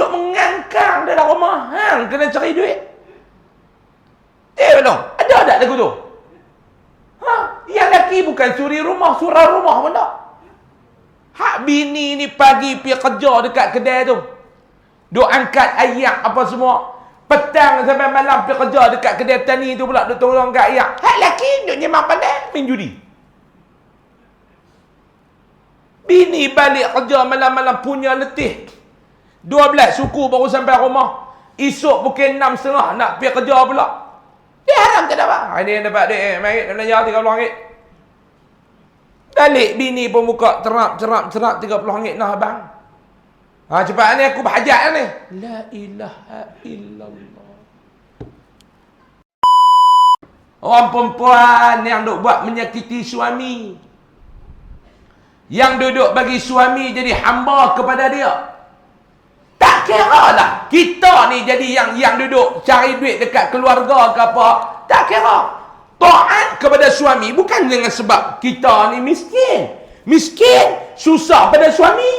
duk mengangkang dalam rumah. Hang kena cari duit. Eh, belum? Ada tak lagu tu? Ha? Yang lelaki bukan suri rumah, surah rumah pun tak. Hak bini ni pagi pergi kerja dekat kedai tu. Duk angkat ayak apa semua. Petang sampai malam pergi kerja dekat kedai tani tu pula duk tolong angkat ayak. Hak lelaki duk nyemang pandai main judi. Bini balik kerja malam-malam punya letih. 12 suku baru sampai rumah. Esok pukul 6 setengah nak pergi kerja pula. Dia haram tak dapat. Hari ni dapat duit. Eh, mari nak belanja 30 ringgit. Balik bini pun buka terap, terap, terap 30 ringgit nah abang. Ha, cepat ni aku berhajat ni. La ilaha illallah. Orang perempuan yang duk buat menyakiti suami. Yang duduk bagi suami jadi hamba kepada dia. Tak kira lah. Kita ni jadi yang yang duduk cari duit dekat keluarga ke apa. Tak kira. Taat kepada suami bukan dengan sebab kita ni miskin. Miskin, susah pada suami.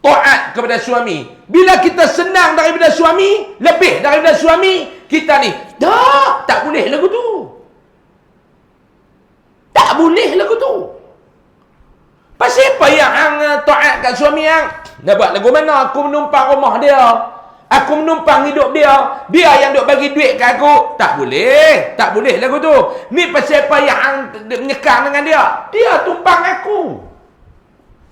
Taat kepada suami. Bila kita senang daripada suami, lebih daripada suami, kita ni, tak, tak boleh lagu tu. Tak boleh lagu tu. Pasal apa yang hang uh, taat kat suami hang? Nak buat lagu mana aku menumpang rumah dia? Aku menumpang hidup dia. Dia yang duk bagi duit kat aku. Tak boleh. Tak boleh lagu tu. Ni pasal apa yang menyekang dengan dia? Dia tumpang aku.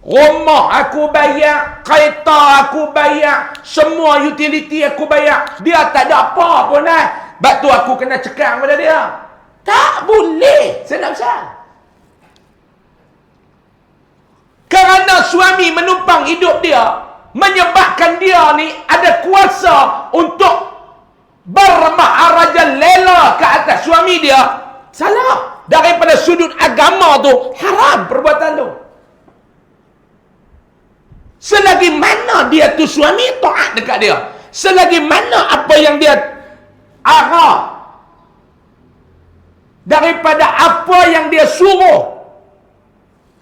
Rumah aku bayar. Kereta aku bayar. Semua utility aku bayar. Dia tak ada apa pun lah. Sebab tu aku kena cekang pada dia. Tak boleh. Senang-senang. Kerana suami menumpang hidup dia, menyebabkan dia ni ada kuasa untuk bermaharaja lela ke atas suami dia. Salah. Daripada sudut agama tu, haram perbuatan tu. Selagi mana dia tu suami, taat dekat dia. Selagi mana apa yang dia arah daripada apa yang dia suruh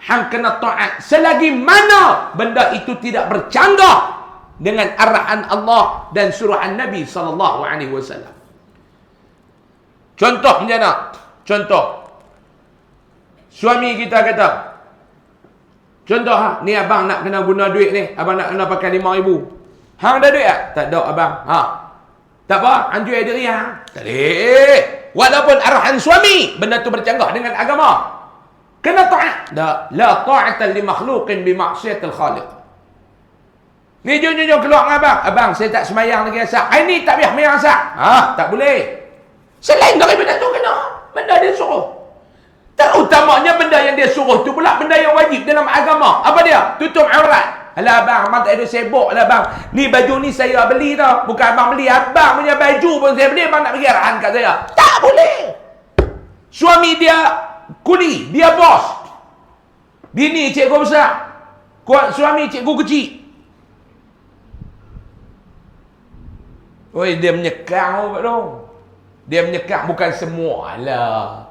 hang kena taat selagi mana benda itu tidak bercanggah dengan arahan Allah dan suruhan Nabi sallallahu alaihi wasallam. Contoh macam mana? Contoh. Suami kita kata, contoh ha, ni abang nak kena guna duit ni, abang nak kena pakai 5000. Hang ada duit tak? Tak ada abang. Ha. Tak apa, anjur diri hang. Tak boleh. Walaupun arahan suami, benda tu bercanggah dengan agama. Kena taat. La, la ta'ata li makhluqin bi maksiatil khaliq. Ni jom jom jom keluar dengan abang. Abang, saya tak semayang lagi asak. Hari ni tak biar semayang asak. Ha, tak boleh. Selain daripada tu kena. Benda dia suruh. Terutamanya benda yang dia suruh tu pula benda yang wajib dalam agama. Apa dia? Tutup aurat. Alah abang, abang tak ada sibuk lah abang. Ni baju ni saya beli tau. Bukan abang beli. Abang punya baju pun saya beli. Abang nak bagi arahan kat saya. Tak boleh. Suami dia Kuli, dia bos. Bini cikgu besar. Kuat suami cikgu kecil. Oi, dia menyekang tu? Dia menyekang bukan semua lah.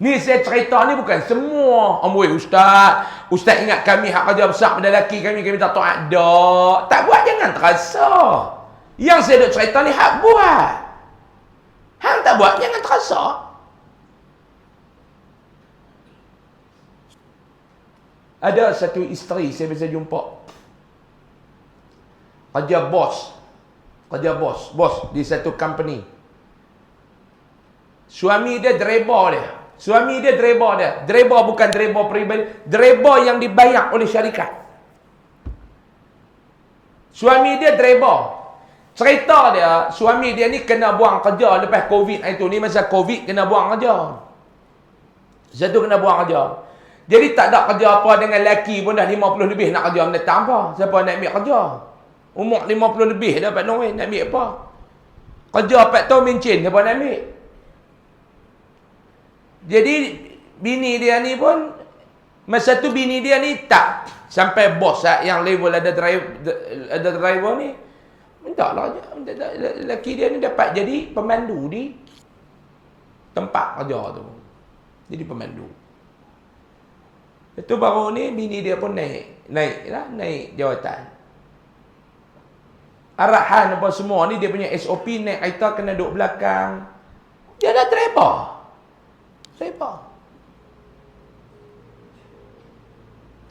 Ni saya cerita ni bukan semua. Amboi ustaz, ustaz ingat kami hak kerja besar pada lelaki kami kami tak taat dak. Tak buat jangan terasa. Yang saya duk cerita ni hak buat. Hang tak buat jangan terasa. Ada satu isteri saya bisa jumpa. Kerja bos. Kerja bos. Bos di satu company. Suami dia driver dia. Suami dia driver dia. Driver bukan driver peribadi. Driver yang dibayar oleh syarikat. Suami dia driver. Cerita dia, suami dia ni kena buang kerja lepas COVID itu. Ni masa COVID kena buang kerja. Satu kena buang kerja. Jadi tak ada kerja apa dengan lelaki pun dah 50 lebih nak kerja tak apa. Siapa nak ambil kerja? Umur 50 lebih dah Pak Noe nak ambil apa? Kerja 4 tahun mencin siapa nak ambil? Jadi bini dia ni pun masa tu bini dia ni tak sampai bos lah, yang level ada driver ada driver ni minta lah lelaki dia ni dapat jadi pemandu di tempat kerja tu. Jadi pemandu. Itu baru ni bini dia pun naik. Naik lah, naik jawatan. arahan apa semua ni dia punya SOP naik kereta kena duduk belakang. Dia dah driver. Driver.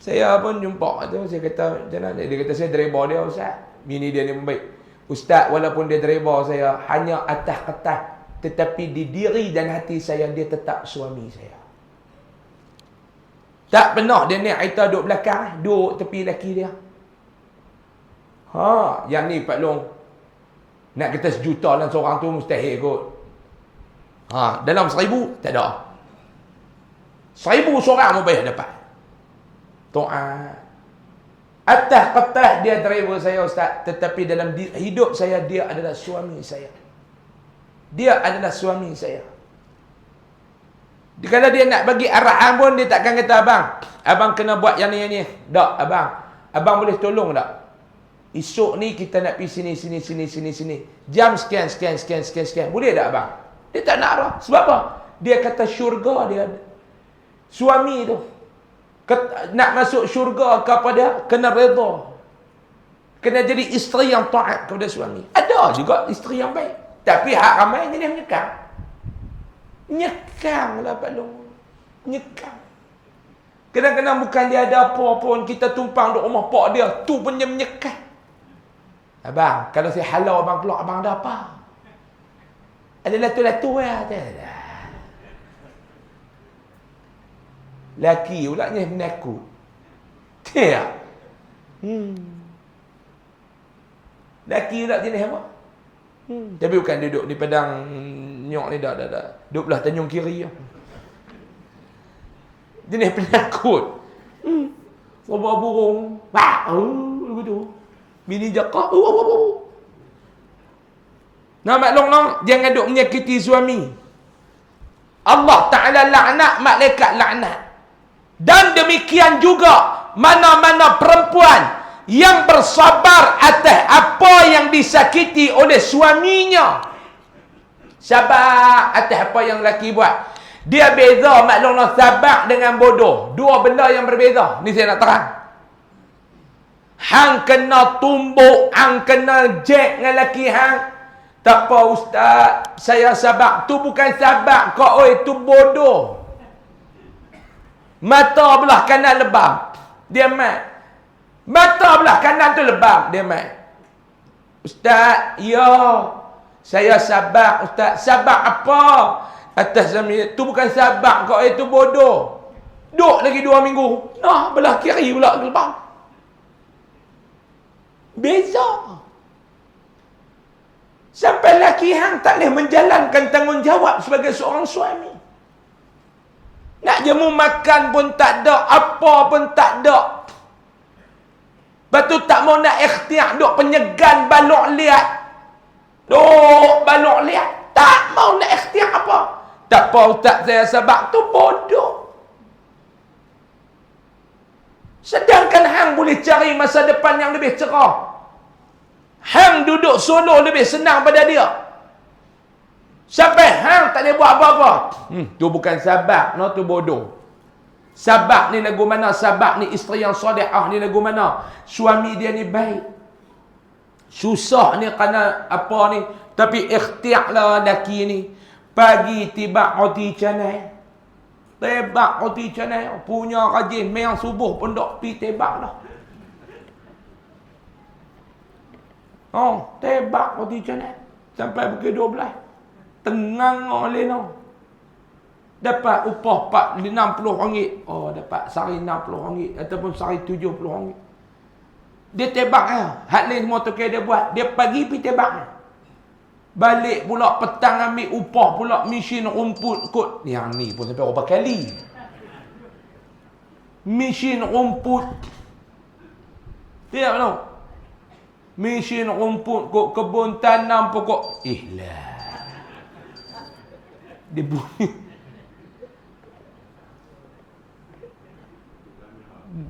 Saya pun jumpa tu, saya kata, mana? Dia kata, saya driver dia, Ustaz. Bini dia ni baik. Ustaz, walaupun dia driver saya, hanya atas kertas. Tetapi di diri dan hati saya, dia tetap suami saya. Tak pernah dia naik kereta duduk belakang, duduk tepi laki dia. Ha, yang ni Pak Long. Nak kata sejuta dalam seorang tu mustahil kot. Ha, dalam seribu tak ada. Seribu seorang pun payah dapat. Toa. Atas kertas dia driver saya Ustaz. Tetapi dalam hidup saya, dia adalah suami saya. Dia adalah suami saya. Kalau dia nak bagi arahan pun, dia takkan kata, Abang, Abang kena buat yang ni, yang ni. Tak, Abang. Abang boleh tolong tak? Esok ni kita nak pergi sini, sini, sini, sini, sini. Jam sekian, sekian, sekian, sekian, sekian. Boleh tak abang? Dia tak nak lah. Sebab apa? Dia kata syurga dia. Suami tu. Nak masuk syurga kepada kena reda. Kena jadi isteri yang taat kepada suami. Ada juga isteri yang baik. Tapi hak ramai jadi menyekang. Nyekang lah Pak Long. Nyekang. Kadang-kadang bukan dia ada apa pun. Kita tumpang di rumah pak dia. Tu punya menyekang. Abang, kalau saya halau abang keluar, abang ada apa? Ada latu-latu ya? Ada. Laki pula ni menaku. Tidak. Hmm. Laki pula jenis apa? Hmm. Tapi bukan duduk di padang nyok ni dah, dah, dah. Duduk belah tanjung kiri. Jenis penakut. Hmm. Sobah burung. Wah, oh, begitu. Bini jaka. Oh, oh, oh, oh. Nah, mak long long, jangan duk menyakiti suami. Allah Ta'ala laknat, malaikat laknat. Dan demikian juga, mana-mana perempuan yang bersabar atas apa yang disakiti oleh suaminya. Sabar atas apa yang lelaki buat. Dia beza mak long long sabar dengan bodoh. Dua benda yang berbeza. Ni saya nak terang. Hang kena tumbuk, hang kena jek dengan laki hang. Tak apa ustaz, saya sabak. Tu bukan sabak kau, oi, tu bodoh. Mata belah kanan lebam. Dia mat. Mata belah kanan tu lebam. Dia mat. Ustaz, ya. Saya sabak, ustaz. Sabak apa? Atas zaman tu bukan sabak kau, oi, tu bodoh. Duk lagi dua minggu. Nah, belah kiri pula lebam. Beza. Sampai laki hang tak boleh menjalankan tanggungjawab sebagai seorang suami. Nak jemu makan pun tak ada, apa pun tak ada. Lepas tu tak mau nak ikhtiar, duk penyegan balok liat. Duk balok liat. Tak mau nak ikhtiar apa. Tak apa ustaz saya sebab tu bodoh. Sedangkan hang boleh cari masa depan yang lebih cerah. Hang duduk solo lebih senang pada dia. Sampai hang tak boleh buat apa-apa. Hmm, tu bukan sabak, no tu bodoh. Sabak ni lagu mana? Sabak ni isteri yang solehah ni lagu mana? Suami dia ni baik. Susah ni kerana apa ni? Tapi ikhtiarlah laki ni. Pagi tiba roti canai. Tebak roti canai. Punya rajin. Mayang subuh pun dok pi tebak lah. Oh, tebak roti canai. Sampai pukul 12. Tengang oleh no. Dapat upah 4, 60 ringgit. Oh, dapat sehari 60 ringgit. Ataupun sehari 70 ringgit. Dia tebak ya. Hak lain semua tu dia buat. Dia pagi pergi tebak. Balik pula petang ambil upah pula mesin rumput kot. Yang ni pun sampai berapa kali. Mesin rumput. Tidak tahu. Mesin rumput kot kebun tanam pokok. Ihlah. Dia bunyi.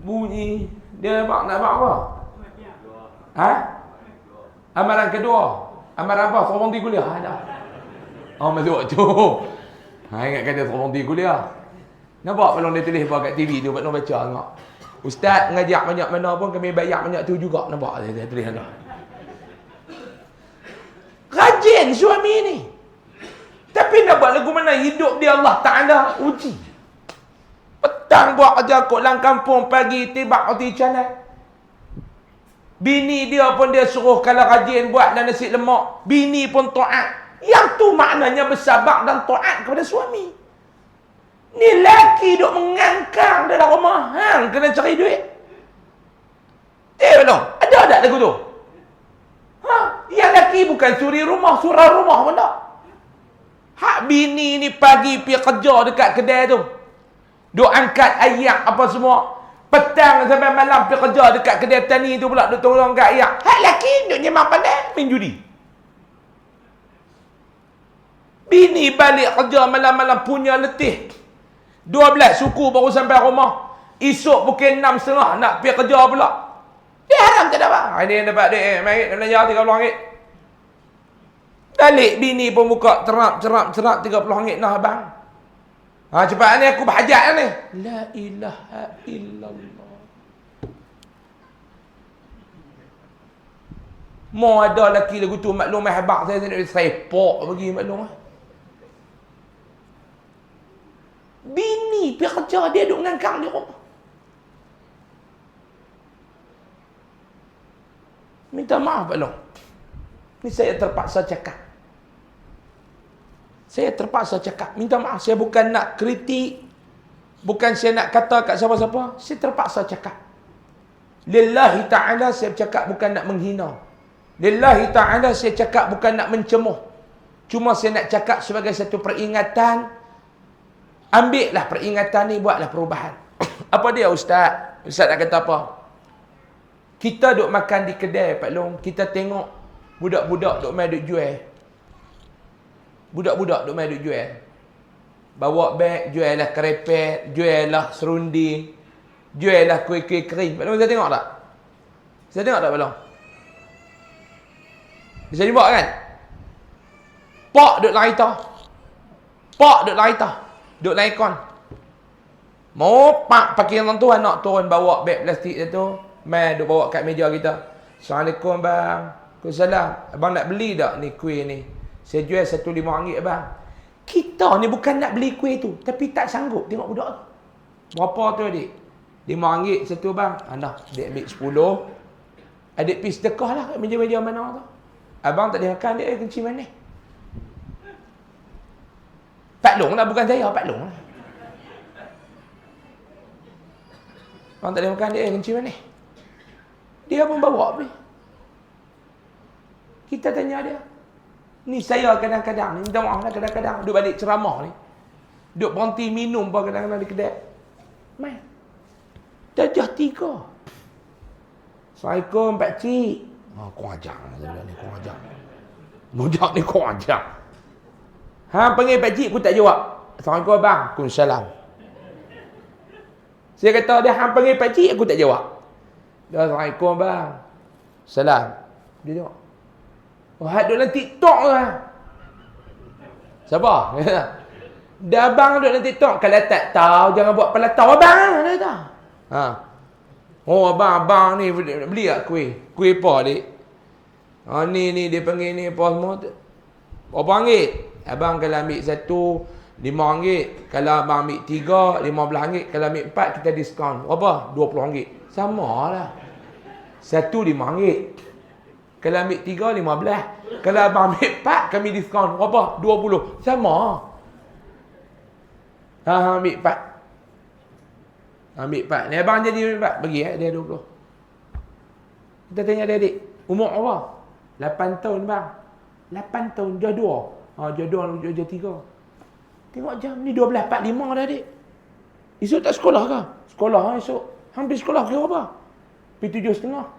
Bunyi. Dia nampak nak nampak apa? Ha? Amaran kedua. Amaran apa? Sorong di kuliah. Ada. Oh, masih waktu. Ha, ingat kata sorong di kuliah. Nampak kalau dia tulis buat kat TV tu, buat baca tengok. Ustaz ngajak banyak mana pun kami bayar banyak tu juga. Nampak dia, dia tulis ada. Geng suami ni. Tapi nak buat lagu mana hidup dia Allah Ta'ala uji. Petang buat kerja kot lang kampung pagi tiba roti canai. Bini dia pun dia suruh kalau rajin buat dan nasi lemak. Bini pun taat. Yang tu maknanya bersabar dan taat kepada suami. Ni laki duk mengangkang dalam rumah. Hang kena cari duit. Eh belum? Ada tak lagu tu? Ha? Yang laki bukan suri rumah, surah rumah pun tak. Hak bini ni pagi pergi kerja dekat kedai tu. Duk angkat ayak apa semua. Petang sampai malam pergi kerja dekat kedai petani tu pula. Duk tolong angkat ayak. Hak laki duk nyemang pandai main judi. Bini balik kerja malam-malam punya letih. 12 suku baru sampai rumah. Esok pukul 6 setengah nak pergi kerja pula. Dia haram tak dapat. Ini yang dapat duit. Eh, mari belanja 30 ringgit. Balik bini pun buka terap cerap cerap 30 ringgit nah abang. Ha cepat ni aku berhajat ni. La ilaha illallah. Mau ada lelaki lagu tu maklum mai habaq saya nak sepok bagi maklum ah. Bini pergi kerja dia duduk ngangkang di rumah. Minta maaf Pak Long. Ni saya terpaksa cakap. Saya terpaksa cakap, minta maaf, saya bukan nak kritik, bukan saya nak kata kat siapa-siapa, saya terpaksa cakap. Lillahi ta'ala saya cakap bukan nak menghina. Lillahi ta'ala saya cakap bukan nak mencemuh. Cuma saya nak cakap sebagai satu peringatan, ambillah peringatan ni, buatlah perubahan. apa dia Ustaz? Ustaz nak kata apa? Kita duk makan di kedai Pak Long, kita tengok budak-budak duk main duk jual. Budak-budak duk main duk jual. Bawa beg, jual lah kerepet, jual lah serunding, jual lah kuih-kuih kering. Pak saya tengok tak? Saya tengok tak, Long? Bisa jumpa kan? Pak duk lari tau. Pak duk lari tau. Duk lari kon. Mau pak pakai yang tuan nak turun bawa beg plastik dia tu. Mai duk bawa kat meja kita. Assalamualaikum bang. Waalaikumsalam. Abang nak beli tak ni kuih ni? Saya jual satu lima ringgit abang. Kita ni bukan nak beli kuih tu. Tapi tak sanggup tengok budak tu. Berapa tu adik? Lima ringgit satu bang. Anak, adik ambil sepuluh. Adik pergi sedekah lah kat meja-meja mana tu. Abang tak makan dia kencing mana? Pak Long lah bukan saya, Pak Long lah. Abang tak makan dia kencing mana? Dia pun bawa pergi. Kita tanya dia. Ni saya kadang-kadang, ni minta maaf lah kadang-kadang. Duduk balik ceramah ni. Duduk berhenti minum pun kadang-kadang di kedai. Mai. Dajah tiga. Assalamualaikum pakcik. Ha, kau ajar lah ni, kau ajar. Budak ni kau ajar. Ha, panggil pakcik pun tak jawab. Assalamualaikum abang. Waalaikumsalam. Saya kata dia hang panggil pakcik aku tak jawab. Assalamualaikum abang. Salam. Dia jawab. Oh, duduk dalam TikTok lah. Siapa? Dah abang duduk dalam TikTok. Kalau tak tahu, jangan buat pelatau abang. Dia tahu. Ha. Oh, abang, abang ni beli tak kuih? Kuih apa, adik? Ha, ni, ni, dia panggil ni apa semua. Berapa ringgit? Abang kalau ambil satu, lima ringgit. Kalau abang ambil tiga, lima belah ringgit. Kalau ambil empat, kita diskaun. Berapa? Dua puluh ringgit. Sama lah. Satu lima ringgit. Kalau ambil tiga, lima belah. Kalau abang ambil empat, kami diskaun. Berapa? Dua puluh. Sama. Ha, ha ambil empat. Ambil empat. Ni abang jadi empat. Bagi eh, dia dua puluh. Kita tanya dia adik. Umur apa? Lapan tahun bang. Lapan tahun. Dia dua. Ha, dia dua, dia, dia tiga. Tengok jam ni dua belas, empat, lima dah adik. Esok tak sekolah ke? Sekolah ha, esok. Hampir sekolah kira apa? Pergi tujuh setengah.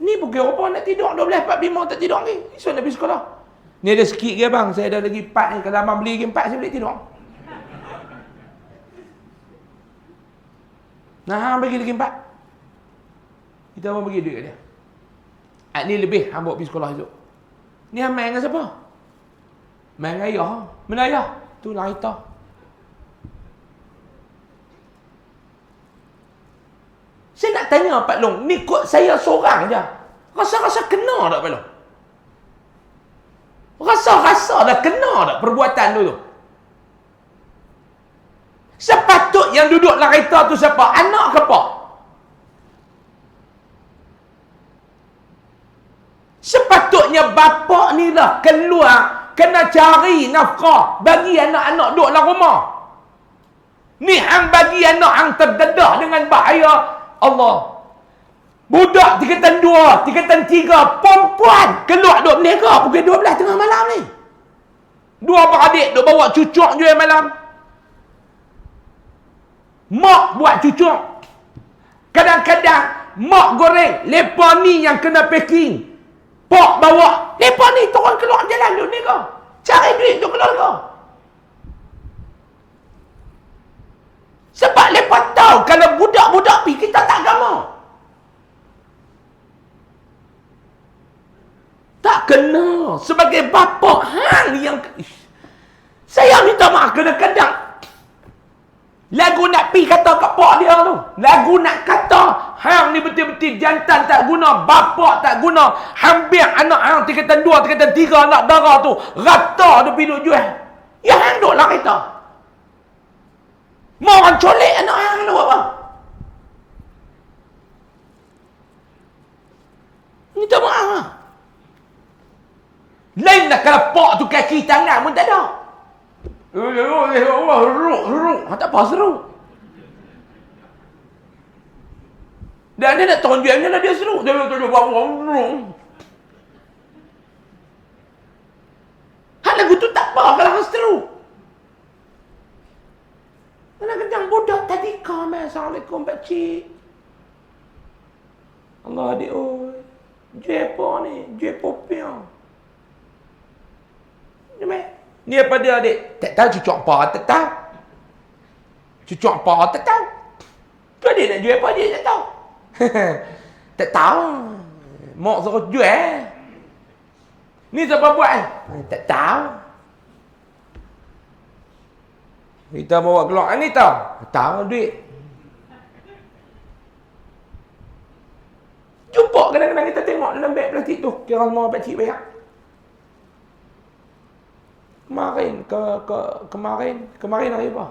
Ni pukul berapa nak tidur? 12, 45 tak tidur lagi. Esok nak pergi sekolah. Ni ada sikit ke bang? Saya ada lagi 4 ni. Kalau abang beli lagi 4, saya boleh tidur. Nah, bagi lagi 4. Kita abang bagi duit kat dia. Ah, ni lebih hang bawa pergi sekolah esok. Ni hang main dengan siapa? Main dengan ayah. Mana ayah? Tu lah Aita. Saya nak tanya Pak Long, ni kot saya seorang je. Rasa-rasa kena tak Pak Long? Rasa-rasa dah kena dah perbuatan tu tu. Sepatut yang duduk dalam kereta tu siapa? Anak ke pak? Sepatutnya bapa ni lah keluar kena cari nafkah bagi anak-anak duduk dalam rumah. Ni hang bagi anak hang terdedah dengan bahaya Allah. Budak tingkatan dua, tingkatan tiga, perempuan keluar duduk menega pukul 12 tengah malam ni. Dua beradik duduk bawa cucuk jual malam. Mak buat cucuk. Kadang-kadang mak goreng. Lepas ni yang kena packing. Pak bawa. Lepas ni turun keluar jalan dulu ni kau. Cari duit untuk keluarga. Sebab lepas tahu kalau budak-budak pi kita tak agama. Tak kena. Sebagai bapa hang yang... Saya minta maaf kadang-kadang Lagu nak pi kata kat pak dia tu. Lagu nak kata hang ni betul-betul jantan tak guna, bapa tak guna. Hampir anak hang tingkatan dua, tingkatan tiga anak darah tu. Rata dia pergi duk jual. Ya hang duk lah kita. Mau orang colek anak hang nak buat apa? Minta maaf lah. Lain lah kalau pak tu kaki tangan pun tak ada. Ha, tak apa seru. Dan dia nak tunjuk dia dia seru. Dia nak tunjuk bawa Hal lagu tu tak apa kalau seru. Kadang-kadang budak tadi komen Assalamualaikum Pak Cik. Allah adik oi. Jepo ni, jepo pion. Ni. Ni apa dia adik? Tak tahu cucuk apa, tak tahu. Cucuk apa, tak tahu. Tu adik nak jual apa dia tak tahu. tak tahu. Mak suruh jual. Ni siapa buat? Tak tahu. Kita bawa keluar ni tahu. Tahu duit. Jumpa kadang-kadang kita tengok dalam beg plastik tu. Kira mau pak cik bayar. Kemarin ke, ke kemarin kemarin hari apa?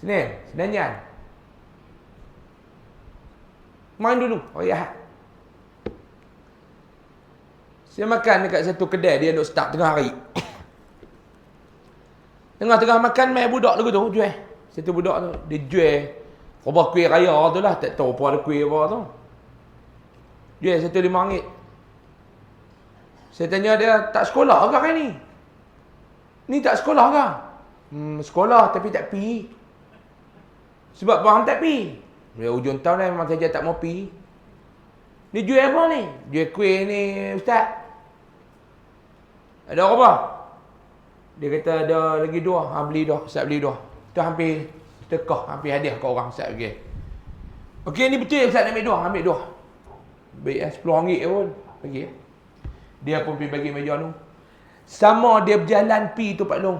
Senin, Senin. Main dulu, oh ya. Saya makan dekat satu kedai dia duk start tengah hari. Tengah-tengah makan mai budak lagu tu jual. Satu budak tu dia jual robah kuih raya tu lah, tak tahu apa ada kuih apa tu. Jual satu lima ringgit. Saya tanya dia, tak sekolah ke hari ni? Ni tak sekolah ke? Hmm, sekolah tapi tak pi. Sebab bang tak pi. Dia ujung tahun ni memang saja tak mau pi. Ni jual apa ni? Jual kuih ni ustaz. Ada apa? Dia kata ada lagi dua. Ha, beli dua. Ustaz beli dua. Tu hampir tekah. Hampir hadiah ke orang ustaz. Okey. Okey ni betul ustaz nak ambil dua. Ambil dua. Baik eh. RM10 pun. Eh. Dia pun pergi bagi meja tu. Sama dia berjalan pi tu Pak Long.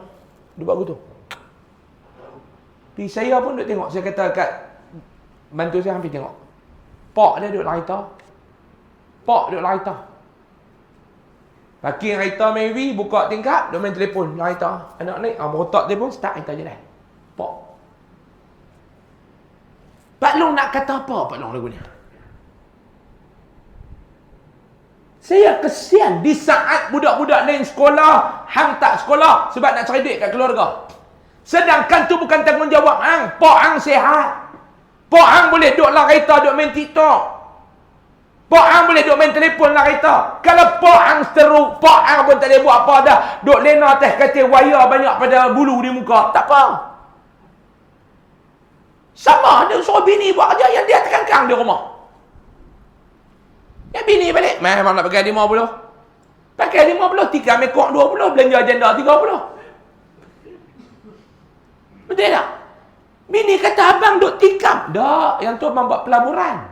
Dia buat gitu. Pi saya pun duk tengok. Saya kata kat bantu saya hampir tengok. Pak dia duduk laita. Pak duduk laita. Parking raita maybe buka tingkap, dia main telefon raita. Anak ni, ah dia pun start raita jalan. Pak. Pak Long nak kata apa Pak Long lagu ni? Saya kesian di saat budak-budak lain sekolah, hang tak sekolah sebab nak cari duit kat keluarga. Sedangkan tu bukan tanggungjawab hang. Pak hang sihat. Pak hang boleh duduk lah kereta, duduk main TikTok. Pak hang boleh duduk main telefon lah kereta. Kalau pak hang seteruk, pak hang pun tak boleh buat apa dah. Duduk lena atas katil wire banyak pada bulu di muka. Tak apa. Sama dia suruh bini buat kerja yang dia tekan-kang di rumah. Ya bini balik. Memang nak pakai 50. Pakai 50, tikam mekok 20, belanja janda 30. Betul tak? Bini kata abang duk tikam. Tak, yang tu abang buat pelaburan.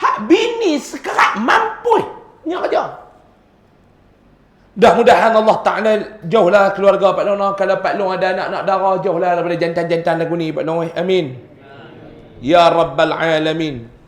Hak bini sekerat mampu. Ini kerja. Dah mudahan Allah Ta'ala jauhlah keluarga Pak Long. Kalau Pak Long ada anak-anak darah, jauhlah daripada jantan-jantan lagu ni Pak Long. Amin. Ya Rabbal Alamin.